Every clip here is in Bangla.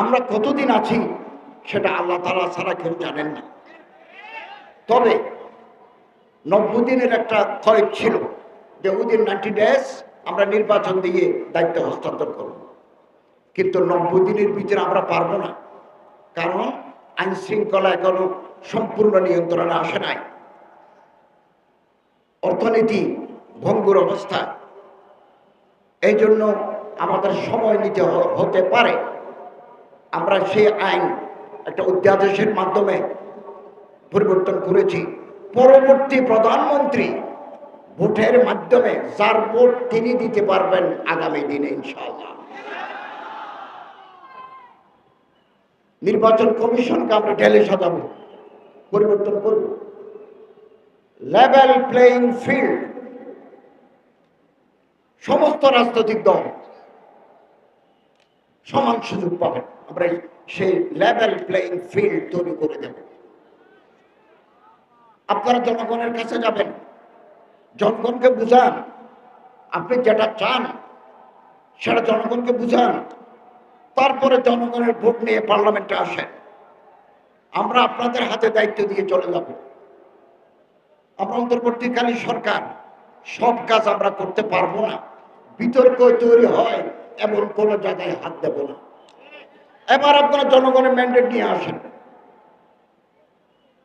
আমরা কতদিন আছি সেটা আল্লাহ তালা ছাড়া কেউ জানেন না। তবে নব্বই দিনের একটা ক্ষয় ছিল যে উইদিন নাইনটি ডেজ আমরা নির্বাচন দিয়ে দায়িত্ব হস্তান্তর করব। কিন্তু নব্বই দিনের ভিতরে আমরা পারব না, কারণ আইন শৃঙ্খলা এখনও সম্পূর্ণ নিয়ন্ত্রণে আসে নাই। অর্থনীতি ভঙ্গুর অবস্থা এই জন্য আমাদের সময় নিতে হতে পারে। আমরা সেই আইন একটা অধ্যাদেশের মাধ্যমে পরিবর্তন করেছি। পরবর্তী প্রধানমন্ত্রী ভোটের মাধ্যমে যার ভোট তিনি দিতে পারবেন আগামী দিনে, ইনশাআল্লাহ। নির্বাচন কমিশনকে আমরা ঢেলে সাজাবো, পরিবর্তন করব। লেভেল প্লেইং ফিল্ড সমস্ত রাজনৈতিক দল সমান সুযোগ পাবেন। আমরা সেই লেভেল প্লেইং ফিল্ড তৈরি করে দেব। আপনারা জনগণের কাছে যাবেন। জনগণকে বুঝান। আপনি যেটা চান, সেটা জনগণকে বুঝান। তারপরে জনগণের ভোট নিয়ে পার্লামেন্টে আসেন। আমরা আপনাদের হাতে দায়িত্ব দিয়ে চলে যাব। আমরা অন্তর্বর্তীকালীন সরকার। সব কাজ আমরা করতে পারব না। বিতর্ক তৈরি হয়। এমন কোনো জায়গায় হাত দেব না। এবার আপনারা জনগণের ম্যান্ডেট নিয়ে আসেন।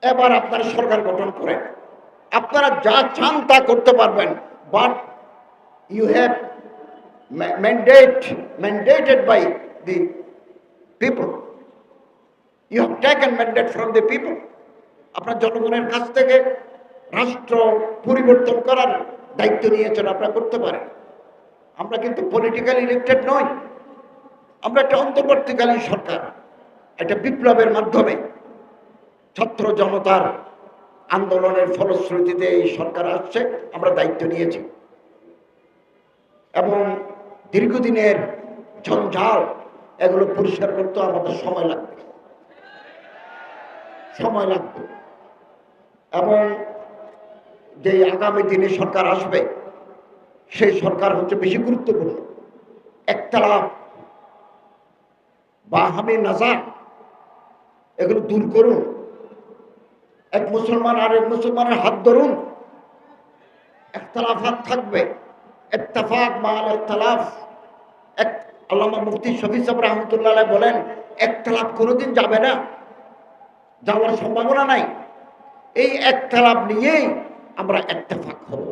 এবার আপনারা সরকার গঠন করেন। আপনারা যা চান তা করতে পারবেন but you have mandate mandated by the people you have taken mandate from the people আপনার জনগণের কাছ থেকে রাষ্ট্র পরিবর্তন করার দায়িত্ব নিয়েছেন, আপনারা করতে পারেন। আমরা কিন্তু পলিটিক্যাল ইলেক্টেড নই। আমরা একটা অন্তর্বর্তীকালীন সরকার। একটা বিপ্লবের মাধ্যমে ছাত্র জনতার আন্দোলনের ফলশ্রুতিতে এই সরকার আসছে, আমরা দায়িত্ব নিয়েছি। এবং দীর্ঘদিনের ঝঞ্ঝাল, এগুলো পরিষ্কার করতে আমাদের সময় লাগবে। সময় লাগবে। এবং যে আগামী দিনে সরকার আসবে সেই সরকার হচ্ছে বেশি গুরুত্বপূর্ণ। একতলাপ বা হামি নাজার এগুলো দূর করুন। এক মুসলমান আর এক মুসলমানের হাত ধরুন। একতলাফাত থাকবে ইত্তেফাক মাল ইখতলাফ এক আল্লামা মুফতি শফি সাহেব রহমতুল্লাহ বলেন, একতলাফ কোনোদিন যাবে না, যাওয়ার সম্ভাবনা নাই। এই একতলাফ নিয়েই আমরা ইত্তেফাক হব।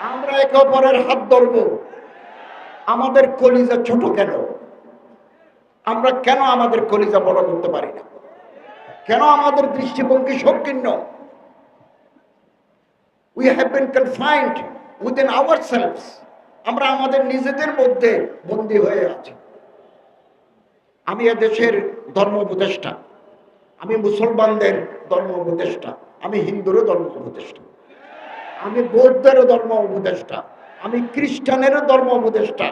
আমরা একে অপরের হাত ধরব। আমাদের কলিজা ছোট কেন? আমরা কেন আমাদের কলিজা বড় করতে পারি না? কেন আমাদের দৃষ্টিভঙ্গি সংকীর্ণ? We have been confined within our selves আমরা আমাদের নিজেদের মধ্যে বন্দী হয়ে আছি। আমি দেশের ধর্ম উপদেষ্টা। আমি মুসলমানদের ধর্ম উপদেষ্টা। আমি হিন্দুরও ধর্ম উপদেষ্টা। আমি বৌদ্ধেরও ধর্ম উপদেষ্টা, আমি খ্রিস্টানেরও ধর্ম উপদেষ্টা।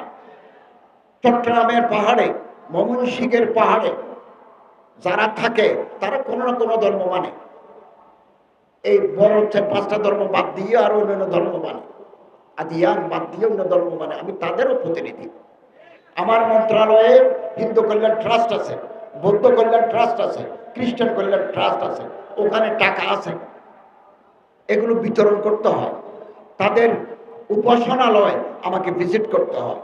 চট্টগ্রামের পাহাড়ে ময়মনসিংহের পাহাড়ে যারা থাকে, তারা কোনো না কোনো ধর্ম মানে। এই বড় হচ্ছে পাঁচটা ধর্ম বাদ দিয়ে আর অন্যান্য ধর্ম মানে। আদিয়ান বাদ দিয়ে অন্য ধর্ম মানে। আমি তাদেরও প্রতিনিধি। আমার মন্ত্রণালয়ে হিন্দু কল্যাণ ট্রাস্ট আছে, বৌদ্ধ কল্যাণ ট্রাস্ট আছে, খ্রিস্টান কল্যাণ ট্রাস্ট আছে, ওখানে টাকা আছে। এগুলো বিতরণ করতে হয়। তাদের উপাসনালয় আমাকে ভিজিট করতে হয়।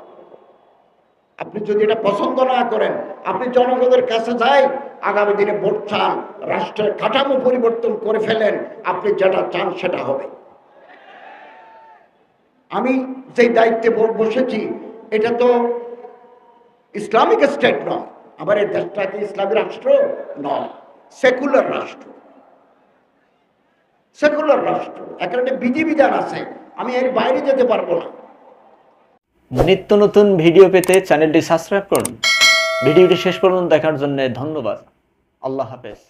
আপনি যদি এটা পছন্দ না করেন, আপনি জনগণের কাছে যাই, আগামী দিনে ভোট রাষ্ট্রের কাঠামো পরিবর্তন করে ফেলেন, আপনি যেটা চান সেটা হবে। আমি যেই দায়িত্বে বসেছি, এটা তো ইসলামিক স্টেট নয়, আবার এই দেশটা কি ইসলামী রাষ্ট্র? নয়, সেকুলার রাষ্ট্র। সেকুলার রাষ্ট্র। একটা বিধিবিধান আছে। আমি এর বাইরে যেতে পারব না। নিত্য নতুন ভিডিও পেতে চ্যানেলটি সাবস্ক্রাইব করুন। ভিডিওটি শেষ পর্যন্ত দেখার জন্য ধন্যবাদ। আল্লাহ হাফেজ।